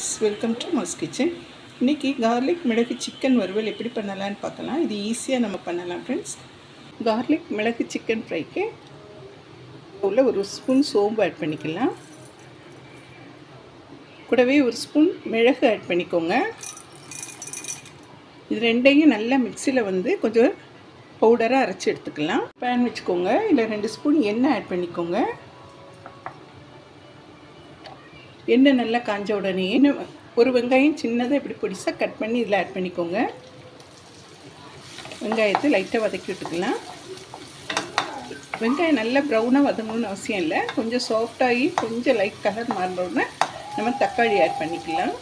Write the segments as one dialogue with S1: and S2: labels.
S1: Friends welcome to mass kitchen. இன்றைக்கி garlic மிளகு chicken வறுவல் எப்படி பண்ணலான்னு பார்க்கலாம். இது ஈஸியாக நம்ம பண்ணலாம் ஃப்ரெண்ட்ஸ். கார்லிக் மிளகு சிக்கன் ஃப்ரைக்கு உள்ள ஒரு ஸ்பூன் சோம்பு ஆட் பண்ணிக்கலாம். கூடவே ஒரு ஸ்பூன் மிளகு ஆட் பண்ணிக்கோங்க. இது ரெண்டையும் நல்லா மிக்சியில் வந்து கொஞ்சம் பவுடராக அரைச்சி எடுத்துக்கலாம். பேன் வச்சுக்கோங்க. இல்லை ரெண்டு ஸ்பூன் எண்ணெய் ஆட் பண்ணிக்கோங்க. எண்ணெய் நல்லா காஞ்ச உடனே ஒரு வெங்காயம் சின்னதாக இப்படி பிடிச்சா கட் பண்ணி இதில் ஆட் பண்ணிக்கோங்க. வெங்காயத்தை லைட்டாக வதக்கி விட்டுக்கலாம். வெங்காயம் நல்லா ப்ரௌனாக வதங்கணும்னு அவசியம் இல்லை. கொஞ்சம் சாஃப்டாகி கொஞ்சம் லைட் கலர் மாறினோடனே நம்ம தக்காளி ஆட் பண்ணிக்கலாம்.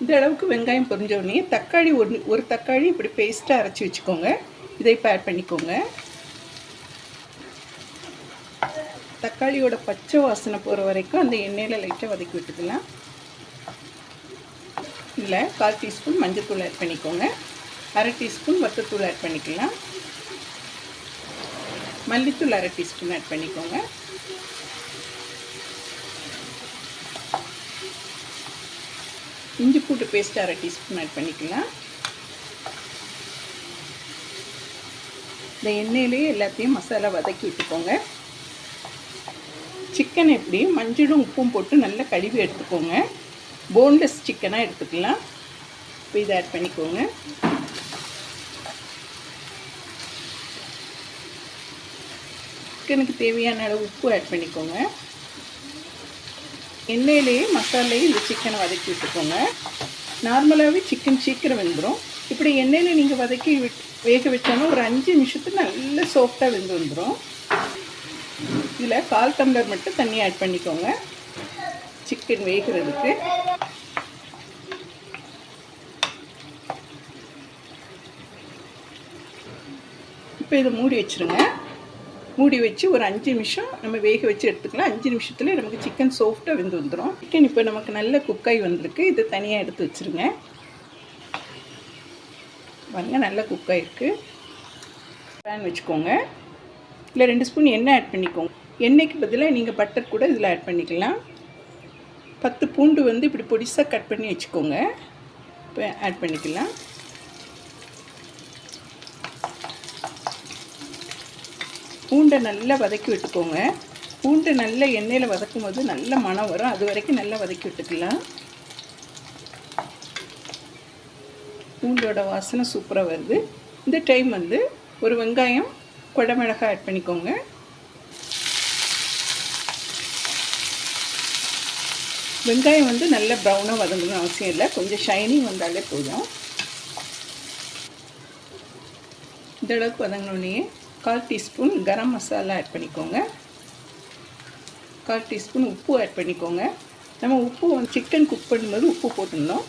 S1: இந்த அளவுக்கு வெங்காயம் பொரிஞ்ச உடனே தக்காளி ஒரு ஒரு தக்காளி இப்படி பேஸ்ட்டாக அரைச்சி வச்சுக்கோங்க. இதை இப்போ ஆட் பண்ணிக்கோங்க. தக்காளியோட பச்சை வாசனை போகிற வரைக்கும் அந்த எண்ணெயில் லைட்டாக வதக்கி விட்டுக்கலாம். இல்லை கால் டீஸ்பூன் மஞ்சத்தூள் ஆட் பண்ணிக்கோங்க. அரை டீஸ்பூன் வத்தத்தூள் ஆட் பண்ணிக்கலாம். மல்லித்தூள் அரை டீஸ்பூன் ஆட் பண்ணிக்கோங்க. இஞ்சி பூட்டு பேஸ்ட் அரை டீஸ்பூன் ஆட் பண்ணிக்கலாம். இந்த எண்ணெயிலேயே எல்லாத்தையும் மசாலா வதக்கி விட்டுக்கோங்க. சிக்கன் எப்படி மஞ்சளும் உப்பும் போட்டு நல்லா கழுவி எடுத்துக்கோங்க. போன்லெஸ் சிக்கனாக எடுத்துக்கலாம். இப்போ இதை ஆட் பண்ணிக்கோங்க. சிக்கனுக்கு தேவையான அளவு உப்பு ஆட் பண்ணிக்கோங்க. எண்ணெயிலேயே மசாலையும் இந்த சிக்கனை வதக்கி விட்டுக்கோங்க. நார்மலாகவே சிக்கன் சீக்கிரம் வெந்துடும் இப்படி எண்ணெயில் நீங்கள் வதக்கி விட் வேக வச்சாலும் ஒரு அஞ்சு நிமிஷத்துக்கு நல்ல சாஃப்டாக வெந்து வந்துடும் இதில் கால் டம்ளர் மட்டும் தண்ணி ஆட் பண்ணிக்கோங்க. சிக்கன் வேகிறதுக்கு. இப்போ இதை மூடி வச்சுருங்க. மூடி வச்சு ஒரு அஞ்சு நிமிஷம் நம்ம வேக வச்சு எடுத்துக்கலாம். அஞ்சு நிமிஷத்துல நமக்கு சிக்கன் சாஃப்டாக வெந்து வந்துடும் சிக்கன் இப்போ நமக்கு நல்ல குக்காய் வந்திருக்கு. இதை தனியாக எடுத்து வச்சுருங்க. வாங்க நல்ல குக்காயிருக்கு பேன் வச்சுக்கோங்க. இல்லை ரெண்டு ஸ்பூன் எண்ணெய் ஆட் பண்ணிக்கோங்க. எண்ணெய்க்கு பதிலாக நீங்கள் பட்டர் கூட இதில் ஆட் பண்ணிக்கலாம். பத்து பூண்டு வந்து இப்படி பொடிசாக கட் பண்ணி வச்சுக்கோங்க. இப்போ ஆட் பண்ணிக்கலாம். பூண்டை நல்லா வதக்கி விட்டுக்கோங்க. பூண்டை நல்ல எண்ணெயில் வதக்கும் போது நல்ல மனம் வரும். அது வரைக்கும் நல்லா வதக்கி விட்டுக்கலாம். பூண்டோட வாசனை சூப்பராக வருது. இந்த டைம் வந்து ஒரு வெங்காயம் குடமிளகாய் ஆட் பண்ணிக்கோங்க. வெங்காயம் வந்து நல்ல ப்ரௌனாக வதங்கணும்னு அவசியம் இல்லை. கொஞ்சம் ஷைனிங் வந்தாலே போதும். இந்த அளவுக்கு வதங்கினோடனே கால் டீஸ்பூன் கரம் மசாலா ஆட் பண்ணிக்கோங்க. கால் டீஸ்பூன் உப்பு ஆட் பண்ணிக்கோங்க. நம்ம உப்பு வந்து சிக்கன் குக் பண்ணும்போது உப்பு போட்டுருந்தோம்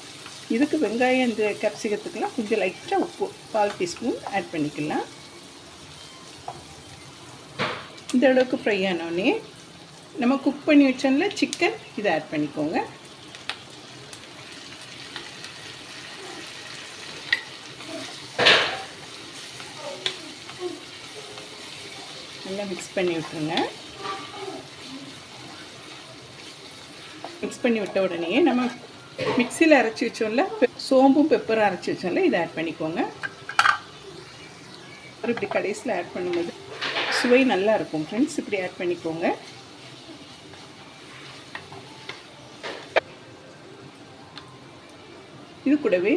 S1: இதுக்கு வெங்காயம் இந்த கேப்சிகத்துக்கெலாம் கொஞ்சம் லைட்டாக உப்பு கால் டீஸ்பூன் ஆட் பண்ணிக்கலாம். இந்த அளவுக்கு ஃப்ரை ஆனோடனே நம்ம குக் பண்ணி வச்சோம்ல சிக்கன் இதை ஆட் பண்ணிக்கோங்க. நல்லா மிக்ஸ் பண்ணி விட்டுருங்க. மிக்ஸ் பண்ணி விட்ட உடனே நம்ம மிக்சியில் அரைச்சி வச்சோம்ல சோம்பும் பெப்பரும் அரைச்சி வச்சோம்ல இதை ஆட் பண்ணிக்கோங்க. அப்புறம் இப்படி கடைசியில் ஆட் பண்ணும்போது சுவை நல்லா இருக்கும் ஃப்ரெண்ட்ஸ் இப்படி ஆட் பண்ணிக்கோங்க. இது கூடவே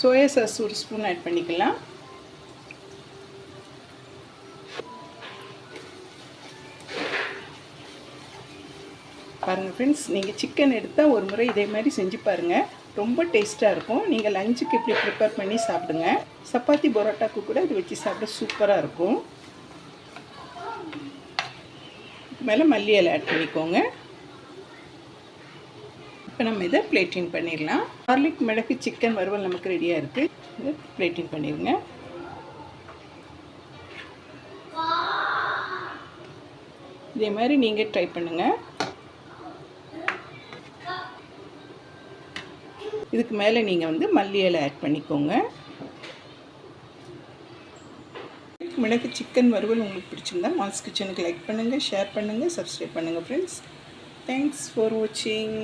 S1: சோயா சாஸ் ஒரு ஸ்பூன் ஆட் பண்ணிக்கலாம். பாருங்கள் ஃப்ரெண்ட்ஸ் நீங்கள் சிக்கன் எடுத்தால் ஒரு முறை இதே மாதிரி செஞ்சு பாருங்கள் ரொம்ப டேஸ்ட்டாக இருக்கும். நீங்கள் லஞ்சுக்கு இப்படி ப்ரிப்பேர் பண்ணி சாப்பிடுங்க. சப்பாத்தி பரோட்டாக்கு கூட இது வச்சு சாப்பிட சூப்பராக இருக்கும். மேலே மல்லி இலை ஆட் பண்ணிக்கோங்க. இப்போ நம்ம இதை பிளேட்டிங் பண்ணிடலாம். கார்லிக் மிளகு சிக்கன் வறுவல் நமக்கு ரெடியாக இருக்குது இதை பிளேட்டிங் பண்ணிடுங்க. இதே மாதிரி நீங்கள் ட்ரை பண்ணுங்கள் இதுக்கு மேலே நீங்கள் வந்து மல்லி இலை ஆட் பண்ணிக்கோங்க. மிளகு சிக்கன் வறுவல் உங்களுக்கு பிடிச்சிருந்தா மாஸ் கிச்சனுக்கு லைக் பண்ணுங்கள் ஷேர் பண்ணுங்கள் சப்ஸ்கிரைப் பண்ணுங்கள் ஃப்ரெண்ட்ஸ் தேங்க்ஸ் ஃபார் வாட்சிங்